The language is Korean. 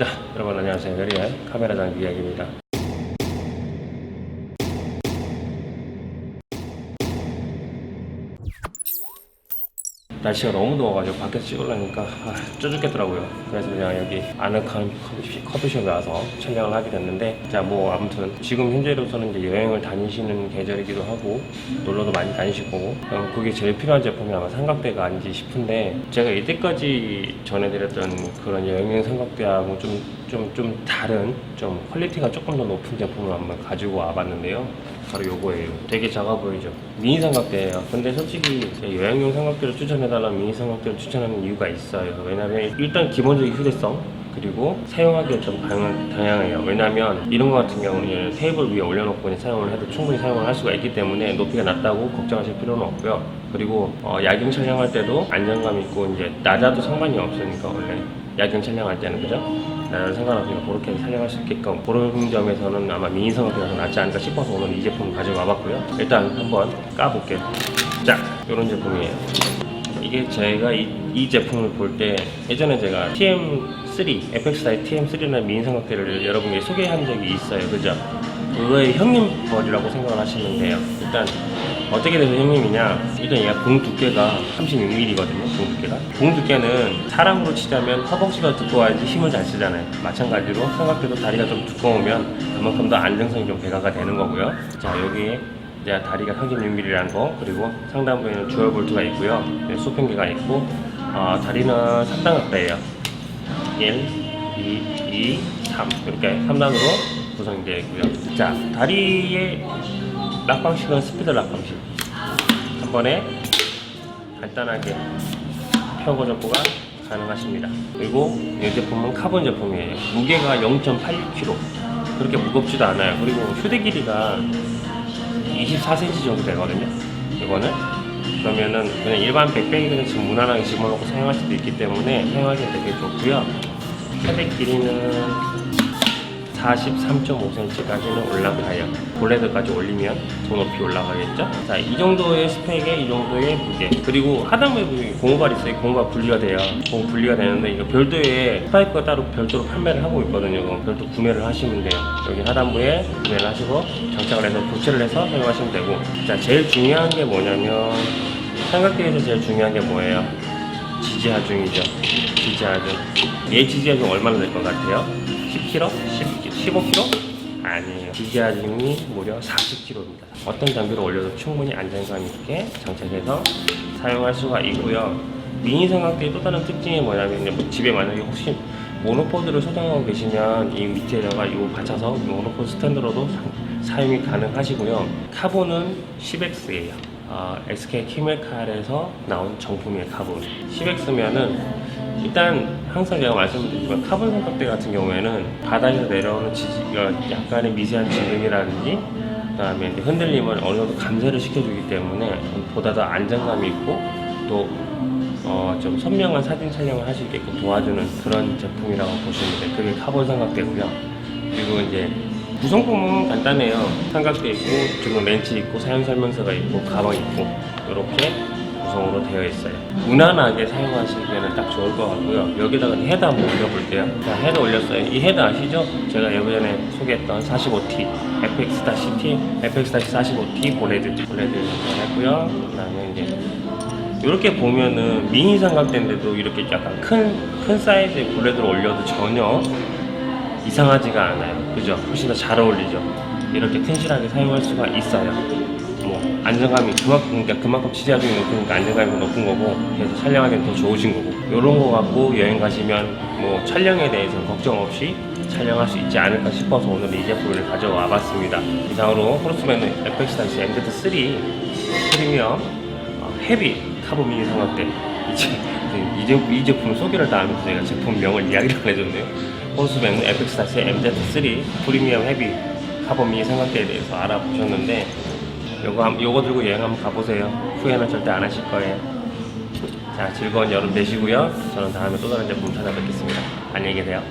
자, 여러분 안녕하세요. 베리의 카메라 장비 이야기입니다. 날씨가 너무 더워가지고 밖에서 찍으려니까 아, 쪄 죽겠더라고요. 그래서 그냥 여기 아늑한 커피숍, 커피숍에 와서 촬영을 하게 됐는데 자 뭐 아무튼 지금 현재로서는 이제 여행을 다니시는 계절이기도 하고 놀러도 많이 다니실 거고 그럼 그게 제일 필요한 제품이 아마 삼각대가 아닌지 싶은데 제가 이때까지 전해드렸던 그런 여행 삼각대하고 좀 좀 좀 다른 좀 퀄리티가 조금 더 높은 제품을 한번 가지고 와봤는데요. 바로 요거예요. 되게 작아 보이죠? 미니 삼각대예요. 근데 솔직히 여행용 삼각대를 추천해달라면 미니 삼각대를 추천하는 이유가 있어요. 왜냐면 일단 기본적인 휴대성 그리고 사용하기가 좀 다양, 다양해요. 왜냐면 이런 거 같은 경우는 테이블 위에 올려놓고 사용을 해도 충분히 사용을 할 수가 있기 때문에 높이가 낮다고 걱정하실 필요는 없고요. 그리고 어, 야경 촬영할 때도 안정감 있고 이제 낮아도 상관이 없으니까 원래 야경 촬영할 때는 그죠? 나는 상관없으니까 그렇게 촬영할 수 있게끔 그런 점에서는 아마 미니 성업이 더 낫지 않을까 싶어서 오늘 이 제품을 가지고 와봤고요. 일단 한번 까볼게요. 자, 이런 제품이에요. 이게 제가 이, 이 제품을 볼 때 예전에 제가 TM3, FXI TM3라는 미니 삼각대를 여러분께 소개한 적이 있어요. 그죠? 그거의 형님 머리라고 생각을 하시면 돼요. 일단 어떻게 돼서 형님이냐? 일단 얘가 봉 두께가 36mm거든요. 봉 두께가. 봉 두께는 사람으로 치자면 허벅지가 두꺼워야지 힘을 잘 쓰잖아요. 마찬가지로 삼각대도 다리가 좀 두꺼우면 그만큼 더 안정성이 좀 배가가 되는 거고요. 자 여기에 이제 다리가 36mm라는 거 그리고 상단부에는 주얼 볼트가 있고요. 네, 수평기가 있고 어, 다리는 3단각대예요. 1, 2, 2, 3 이렇게 3단으로 구성이 되어 있고요. 자 다리의 락 방식은 스피드 락 방식. 한 번에 간단하게 펴고 접고가 가능하십니다. 그리고 이 제품은 카본 제품이에요. 무게가 0.86kg. 그렇게 무겁지도 않아요. 그리고 휴대 길이가 24cm 정도 되거든요. 이거는 그러면은 그냥 일반 백팩이 그냥 지금 무난하게 집어넣고 사용할 수도 있기 때문에 사용하기 되게 좋고요. 휴대 길이는 43.5cm까지는 올라가요. 볼레드까지 올리면 더 높이 올라가겠죠? 자, 이 정도의 스펙에 이 정도의 무게. 그리고 하단부에 보면 공호발 있어요. 공호발 분리가 돼요. 공호 분리가 되는데 이거 별도의 스파이크가 따로 별도로 판매를 하고 있거든요. 그럼 별도 구매를 하시면 돼요. 여기 하단부에 구매를 하시고 장착을 해서 교체를 해서 사용하시면 되고. 자, 제일 중요한 게 뭐냐면 삼각대에서 제일 중요한 게 뭐예요? 지지하중이죠. 지지하중. 얘 지지하중 얼마나 될 것 같아요? 10kg? 10, 15kg? 아니에요. 지지하중이 무려 40kg입니다. 어떤 장비를 올려도 충분히 안정감 있게 장착해서 사용할 수가 있고요. 미니 삼각대의 또 다른 특징이 뭐냐면 뭐 집에 만약에 혹시 모노포드를 소장하고 계시면 이 밑에다가 이거 받쳐서 모노포드 스탠드로도 사- 사용이 가능하시고요. 카본은 10X예요. 어, SK 키메칼에서 나온 정품이에요, 카본. 10X면은 일단 항상 제가 말씀드리지만 카본 삼각대 같은 경우에는 바닥에서 내려오는 지지가 약간의 미세한 지름이라든지 그다음에 흔들림을 어느 정도 감쇄를 시켜주기 때문에 보다 더 안정감이 있고 또 어, 좀 선명한 사진 촬영을 할 수 있게끔 도와주는 그런 제품이라고 보시면 돼요. 그게 카본 삼각대고요. 그리고 이제 구성품은 간단해요. 삼각대 있고, 지금 렌치 있고, 사용 설명서가 있고, 가방 있고, 이렇게 구성으로 되어 있어요. 무난하게 사용하시기에는 딱 좋을 것 같고요. 여기다가 헤드 한번 올려볼게요. 자, 헤드 올렸어요. 이 헤드 아시죠? 제가 예전에 소개했던 45T, FX-T, FX-45T 볼레드, 볼레드 했고요. 그 다음에 이제 이렇게 보면은 미니 삼각대인데도 이렇게 약간 큰, 큰 사이즈의 볼레드를 올려도 전혀 이상하지가 않아요. 그죠? 훨씬 더 잘 어울리죠? 이렇게 튼실하게 사용할 수가 있어요. 뭐, 안정감이 그만큼, 그러니까 그만큼 지지하중이 높으니까 안정감이 높은 거고, 그래서 촬영하기엔 더 좋으신 거고. 요런 거 갖고 여행 가시면 뭐, 촬영에 대해서 걱정 없이 촬영할 수 있지 않을까 싶어서 오늘 이 제품을 가져와 봤습니다. 이상으로 호르스맨은 FX-MZ3 프리미엄 어, 헤비 카본 미니 삼각대 이, 제- 이, 제- 이 제품 소개를 다 하면서 제가 제품명을 이야기를 안 해줬네요 호스뱅 FX-MZ3 프리미엄 헤비 카본 미니 삼각대에 대해서 알아보셨는데 요거, 한- 요거 들고 여행 한번 가보세요. 후회는 절대 안 하실 거예요. 자 즐거운 여름 되시고요. 저는 다음에 또 다른 제품 찾아뵙겠습니다. 안녕히 계세요